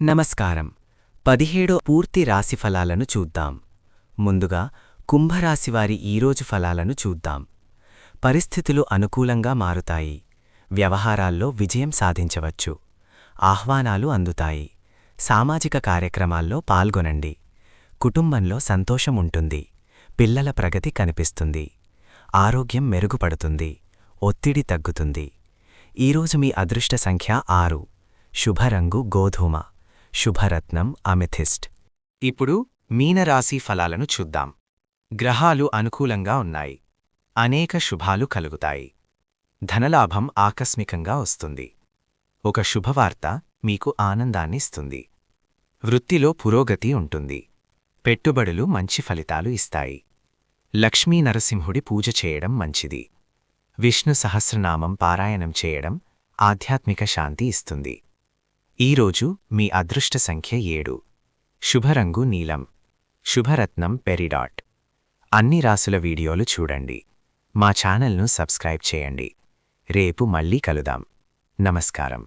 నమస్కారం. పదిహేడో పూర్తి రాశి ఫలాలను చూద్దాం. ముందుగా కుంభరాశివారి ఈరోజు ఫలాలను చూద్దాం. పరిస్థితులు అనుకూలంగా మారుతాయి. వ్యవహారాల్లో విజయం సాధించవచ్చు. ఆహ్వానాలు అందుతాయి. సామాజిక కార్యక్రమాల్లో పాల్గొనండి. కుటుంబంలో సంతోషం ఉంటుంది. పిల్లల ప్రగతి కనిపిస్తుంది. ఆరోగ్యం మెరుగుపడుతుంది. ఒత్తిడి తగ్గుతుంది. ఈరోజు మీ అదృష్ట సంఖ్య ఆరు. శుభరంగు గోధుమ. శుభరత్నం అమెథిస్ట్ ఇప్పుడు మీనరాశి ఫలాలను చూద్దాం. గ్రహాలు అనుకూలంగా ఉన్నాయి. అనేక శుభాలు కలుగుతాయి. ధనలాభం ఆకస్మికంగా వస్తుంది. ఒక శుభవార్త మీకు ఆనందాన్నిస్తుంది వృత్తిలో పురోగతి ఉంటుంది. పెట్టుబడులు మంచి ఫలితాలు ఇస్తాయి. లక్ష్మీ నరసింహుడి పూజ చేయడం మంచిది. విష్ణు సహస్రనామం పారాయణం చేయడం ఆధ్యాత్మిక శాంతి ఇస్తుంది. ఈరోజు మీ అదృష్ట సంఖ్య ఏడు. శుభరంగు నీలం. శుభరత్నం పెరిడాట్. అన్ని రాసుల వీడియోలు చూడండి. మా ఛానల్ను సబ్స్క్రైబ్ చేయండి. రేపు మళ్ళీ కలుదాం. నమస్కారం.